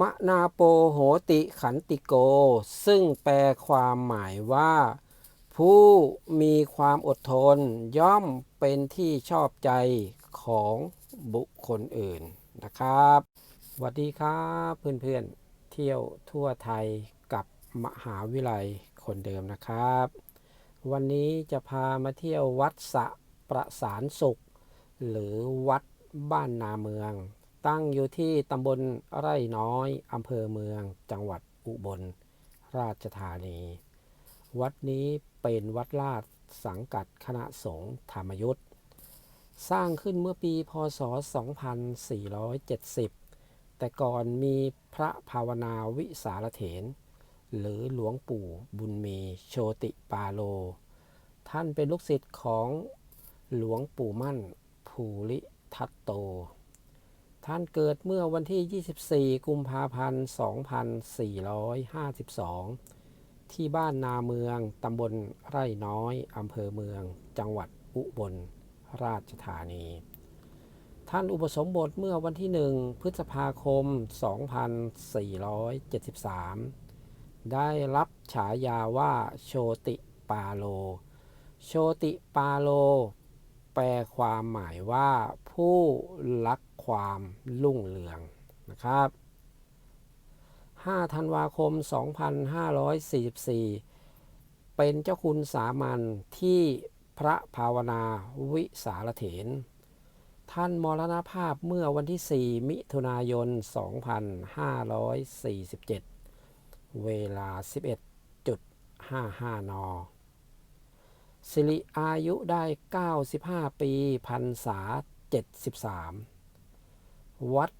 มะนาโปโหติขันติโก ซึ่งแปลความหมายว่า ผู้มีความอดทนย่อมเป็นที่ชอบใจของบุคคลอื่นนะครับสวัสดีครับเพื่อนๆเที่ยวทั่วไทยกับมหาวิทยาลยคนเดิมนะครับ วันนี้จะพามาเที่ยววัดสะประสานสุข หรือวัดบ้านนาเมือง ตั้งอยู่ที่ตำบลไร่น้อยอำเภอเมือง จังหวัดอุบล ราชธานี วัดนี้เป็นวัดลาดสังกัดคณะสงฆ์ธรรมยุทธ์สร้างขึ้นเมื่อปีพศ 2470 แต่ก่อนมีพระภาวนาวิสารเถน หรือหลวงปู่บุญมีโชติปาโล ท่านเป็นลูกศิษย์ของหลวงปู่มั่น ภูริทัตโต ท่านเกิดเมื่อวันที่ 24 กุมภาพันธ์ 2452 ที่บ้านนาเมือง ตำบลไร่น้อย อำเภอเมือง จังหวัดอุบลราชธานี ท่านอุปสมบทเมื่อวันที่ 1 พฤษภาคม 2473 ได้รับฉายาว่าโชติปาโล โชติปาโล แปลความหมายว่า ผู้รักความรุ่งเรืองนะครับ5ธันวาคม 2544 เป็นเจ้าคุณสามัญที่พระภาวนาวิสารเถน ท่านมรณภาพเมื่อวันที่ 4 มิถุนายน 2547 เวลา 11.55 น สิริอายุได้ 95 ปีพรรษา 73 วัด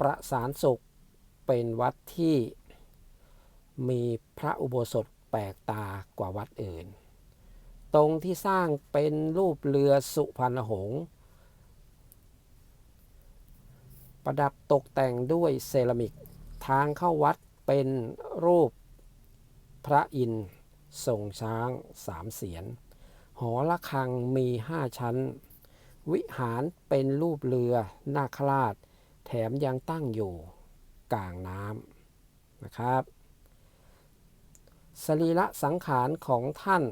ประสานสุขเป็นวัดที่มีพระอุโบสถแปลกตากว่าวัดอื่น ตรงที่สร้างเป็นรูปเรือสุพรรณหงษ์ประดับตกแต่งด้วยเซรามิก ทางเข้าวัดเป็นรูปพระอินทร์ทรงช้างสามเสียน หอระฆังมีห้าชั้น วิหารเป็นรูปเรือนาคราช แถมยังตั้งอยู่กลางน้ำนะครับ สรีระสังขารของท่าน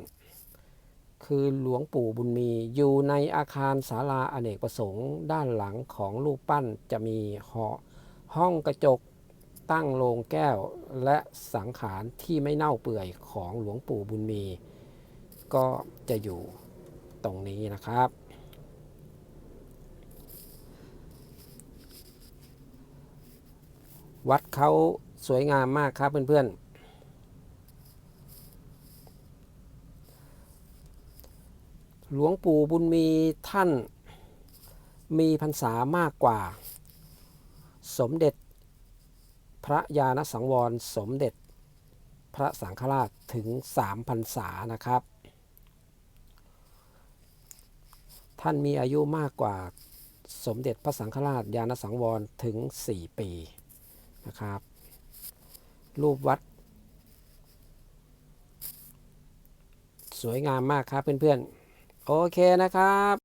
คือหลวงปู่บุญมีอยู่ในอาคารศาลาอเนกประสงค์ด้านหลังของรูปปั้นจะมีหอห้องกระจกตั้งโลงแก้วและสังขารที่ไม่เน่าเปื่อยของหลวงปู่บุญมี ก็จะอยู่ตรงนี้นะครับ วัดเขาสวยงามมากครับเพื่อนๆ หลวงปู่บุญมีท่านมีพรรษามากกว่า สมเด็จ พระญาณสังวร สมเด็จ พระสังฆราชถึง3พรรษานะครับ ท่านมีอายุมากกว่าสมเด็จพระสังฆราชยานสังวรถึง 4 ปีนะครับ รูปวัด สวยงามมากครับเพื่อนๆ โอเคนะครับ